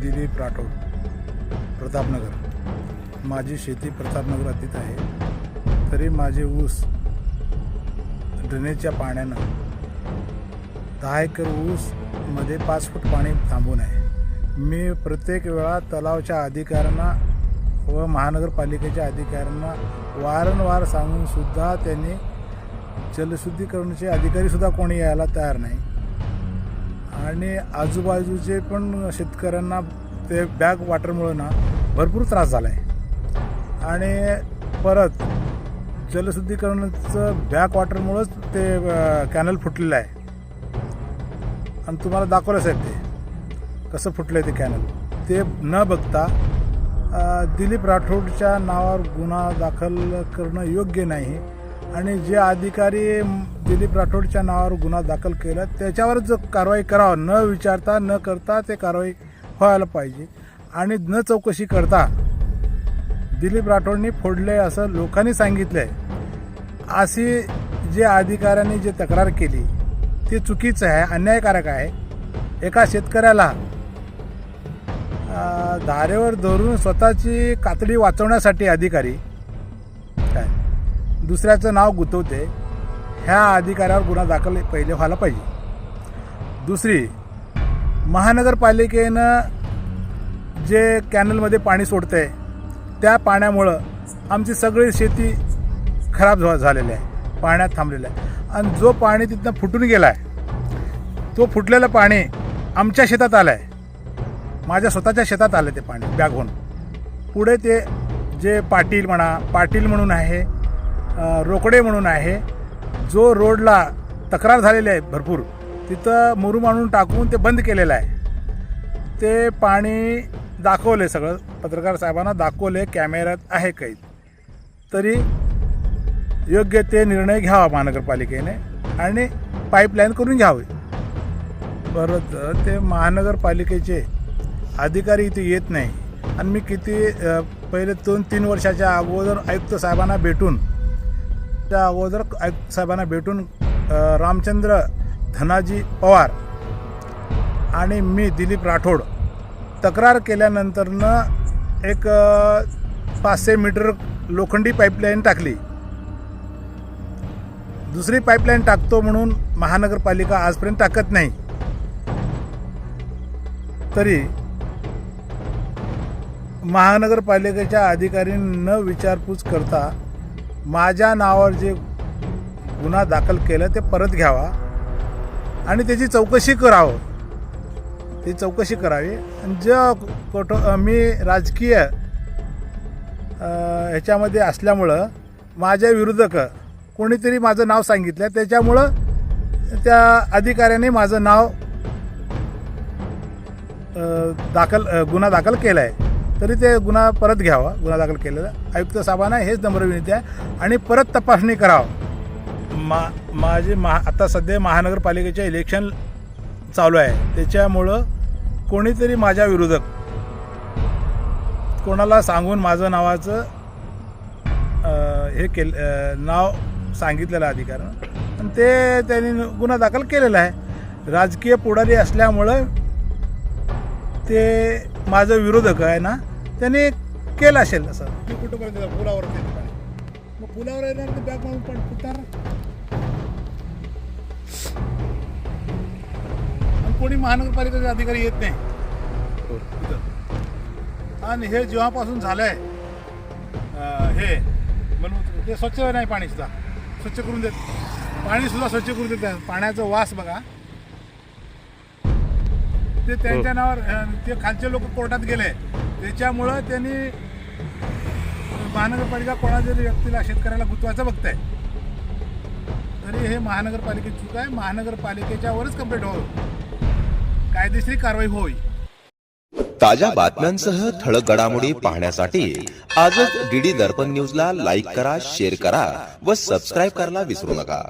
दिलीप राठोड प्रतापनगर. माझी शेती प्रतापनगर आहे. तरी माझे ऊस ड्रेनेजच्या पाण्यानं दहा एकर ऊसमध्ये पाच फूट पाणी थांबून आहे. मी प्रत्येक वेळा तलावच्या अधिकाऱ्यांना व महानगरपालिकेच्या अधिकाऱ्यांना वारंवार सांगूनसुद्धा त्यांनी जलशुद्धीकरणाचे अधिकारीसुद्धा कोणी यायला तयार नाही. आणि आजूबाजूचे पण शेतकऱ्यांना ते बॅक वॉटरमुळं ना भरपूर त्रास झाला आहे आणि परत जलशुद्धीकरणाचं बॅक वॉटरमुळंच ते कॅनल फुटलेलं आहे. आणि तुम्हाला दाखवलं साहेब ते कसं फुटलं आहे ते कॅनल. ते न बघता दिलीप राठोडच्या नावावर गुन्हा दाखल करणं योग्य नाही. आणि जे अधिकारी दिलीप राठोडच्या नावावर गुन्हा दाखल केला त्याच्यावरच जो कारवाई करावं न विचारता न करता ते कारवाई व्हायला पाहिजे. आणि न चौकशी करता दिलीप राठोडनी फोडले असं लोकांनी सांगितलं आहे अशी जे अधिकाऱ्यांनी जे तक्रार केली ते चुकीचं आहे अन्यायकारक आहे. एका शेतकऱ्याला धारेवर धरून स्वतःची कातडी वाचवण्यासाठी अधिकारी दुसऱ्याचं नाव गुंतवते ह्या अधिकाऱ्यावर गुन्हा दाखल पहिले व्हायला पाहिजे. दुसरी महानगरपालिकेनं जे कॅनलमध्ये पाणी सोडतं आहे त्या पाण्यामुळं आमची सगळी शेती खराब झा झालेली आहे. पाण्यात थांबलेलं आहे. आणि जो पाणी तिथनं फुटून गेला आहे तो फुटलेलं पाणी आमच्या शेतात आलं आहे माझ्या स्वतःच्या शेतात आलं ते पाणी बॅगहून. पुढे ते जे पाटील म्हणा पाटील म्हणून आहे रोकडे म्हणून आहे. जो रोडला तक्रार झालेली आहे भरपूर तिथं मुरुम आणून टाकून ते बंद केलेलं आहे. ते पाणी दाखवले सगळं पत्रकार साहेबांना दाखवले कॅमेऱ्यात आहे काही. तरी योग्य ते निर्णय घ्यावा महानगरपालिकेने आणि पाईपलाईन करून घ्यावी. परत ते महानगरपालिकेचे अधिकारी इथे येत नाही. आणि मी किती पहिले दोन तीन वर्षाच्या अगोदर आयुक्त साहेबांना भेटून त्या अगोदर आयुक्त साहेबांना भेटून रामचंद्र धनाजी पवार आणि मी दिलीप राठोड तक्रार केल्यानंतरनं एक पाचशे मीटर लोखंडी पाईपलाईन टाकली. दुसरी पाईपलाईन टाकतो म्हणून महानगरपालिका आजपर्यंत टाकत नाही. तरी महानगरपालिकेच्या अधिकारी न विचारपूस करता माझ्या नावावर जे गुन्हा दाखल केलं ते परत घ्यावा. आणि त्याची चौकशी करावं. ती चौकशी करावी. आणि ज्या मी राजकीय ह्याच्यामध्ये असल्यामुळं माझ्या विरुद्धक कोणीतरी माझं नाव सांगितलं त्याच्यामुळं त्या अधिकाऱ्याने माझं नाव दाखल गुन्हा दाखल केला आहे तरी ते गुन्हा परत घ्यावा गुन्हा दाखल केलेला. आयुक्त साहेबांना हेच नम्र विनंती आहे आणि परत तपासणी करावं. मा माझे महा आता सध्या महानगरपालिकेचे इलेक्शन चालू आहे. त्याच्यामुळं कोणीतरी माझ्या विरोधक कोणाला सांगून माझं नावाचं हे केल नाव सांगितलेलं अधिकाऱ्यानं. आणि ते त्यांनी गुन्हा दाखल केलेला आहे. राजकीय पुढारी असल्यामुळं ते माझं विरोधक आहे ना त्यांनी केलं असेल असं मी कुठंपर्यंत जाऊ? पुलावर पाणी. मग पुलावर येणार ते बॅग मारून पण फुटणार आणि कोणी महानगरपालिकेचे अधिकारी येत नाही इथं. आणि हे जेव्हापासून झालंय अं, हे म्हणून ते स्वच्छ नाही पाणी सुद्धा स्वच्छ करून देत पाणी सुद्धा स्वच्छ करून देत नाही. पाण्याचा वास बघा ते त्यांच्या नावावर अं, ते खालचे लोक कोर्टात गेले त्याच्यामुळं त्यांनी महानगरपालिका कोणा जरी व्यक्तीला शेतकऱ्याला गुंतवायचं बघताय. तरी हे महानगरपालिकेची चूक आहे. महानगरपालिकेच्यावरच कंप्लेंट व्हावं कायदेशीर कारवाई होईल. ताज्या बातम्यांसह ठळक घडामोडी पाहण्यासाठी आजच डीडी दर्पण न्यूजला लाईक करा शेअर करा व सबस्क्राईब करायला विसरू नका.